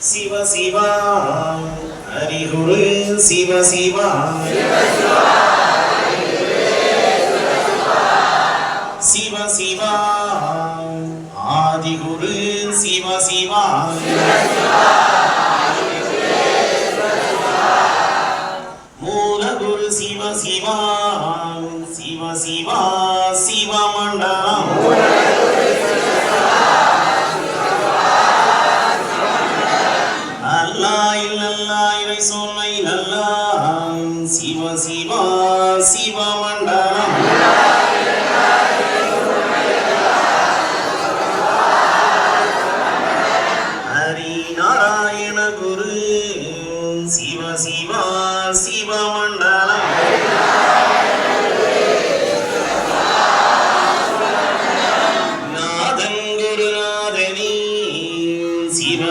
சிவ சிவா ஹரிகுரு சிவ சிவா. சிவ சிவா ஆதிகுரு சிவ சிவா.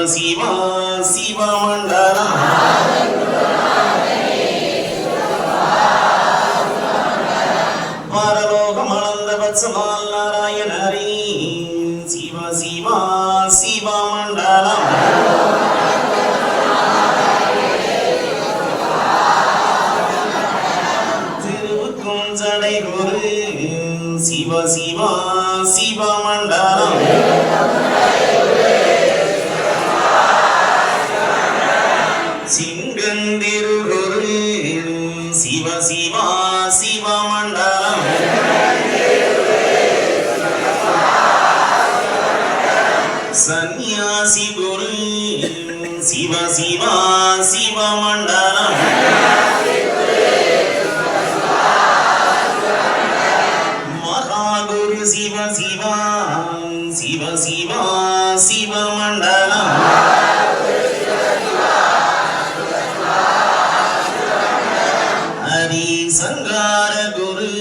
சிவா சிவமண்டல. பரலோகம் அளந்த வத்சமால் நாராயண சிவ சிவா சிவமண்டலம் திருவுக்கும் ஜடை குரு சிவ சிவா சந்நியாசி குரு சிவ சிவா சிவ மண்டலம் மகாகுரு சிவ சிவா சிவ சிவா சிவ மண்டலம் ஹரி சங்கார குரு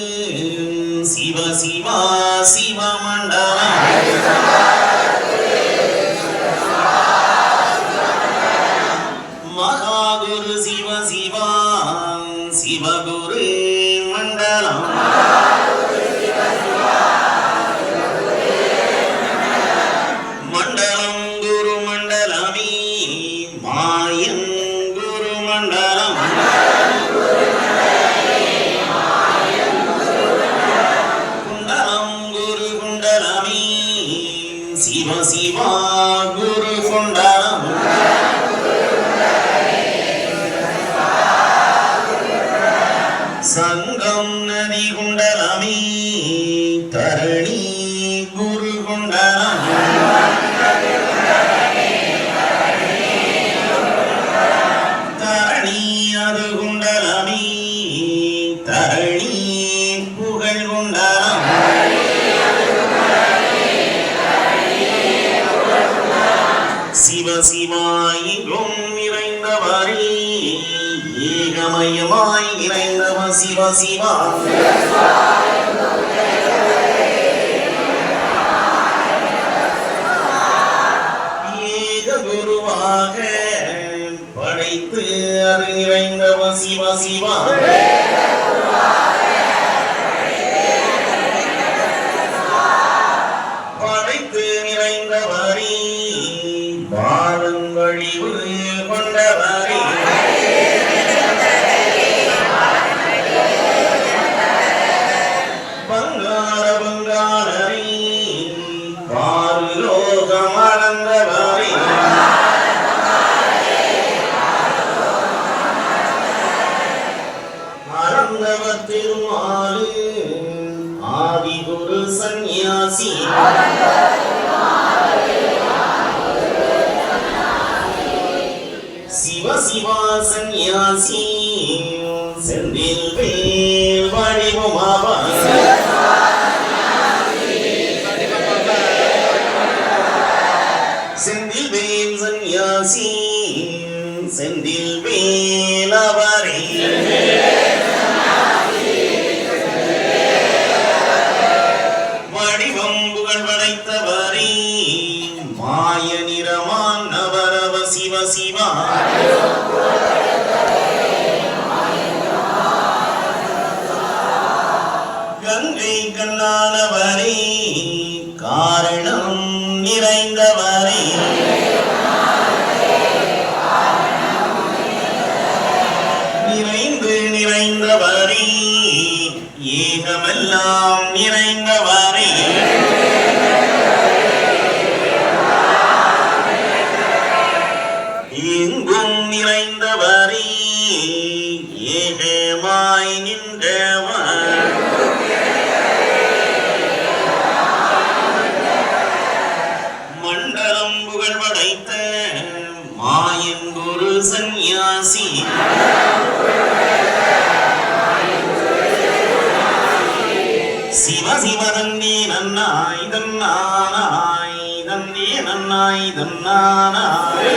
சிவ சிவா சிவ மண்டலம் சிவ சிவா சிவ சிவா ஏக குருவாக படைத்து அது நிறைந்தவ சிவ சிவா படைத்து நிறைந்தவரே குரு சந்நியாசி. சிவ சிவா சந்நியாசி. செந்தில் வே கண்ணானவரே காரணம் நிறைந்தவரே. நிறைந்து நிறைந்தவரே ஏகமெல்லாம் நிறைந்தவரே. சிவ சிவ நன்னாய் தன்னானாய் தந்தே நன்னாய் தன்னானாய்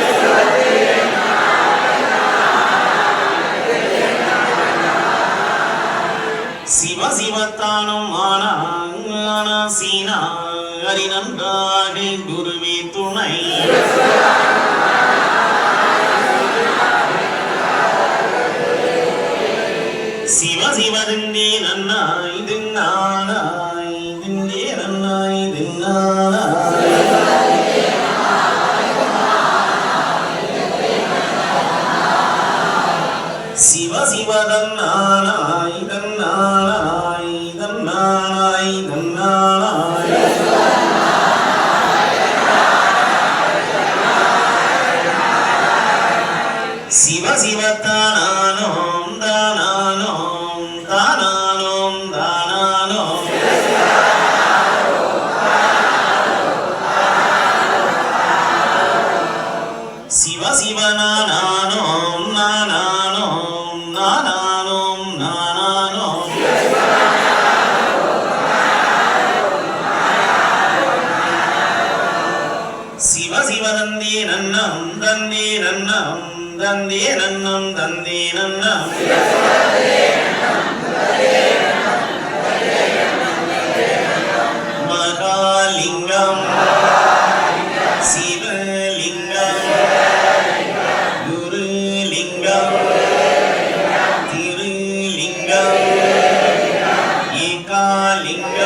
சிவ சிவத்தானும் ஆனான சீனா ஹரி நன்றாக குருவே துணை. சிவ சிவ திந்தே நன்னாய் தின்னானாய் திண்டே நன்னாய் தின்னானாய். சிவ சிவ தன்னானாய் தன்னானாய் தன்னானாய். தன்னானாய் சிவ சிவ தானானோம் தந்தே நன்னம் தந்தே நன்னம் தந்தே நன்னம் தந்தே நன்னம் மகாலிங்கம் சிவலிங்கம் குருலிங்கம் திருலிங்கம் ஏகாலிங்கம்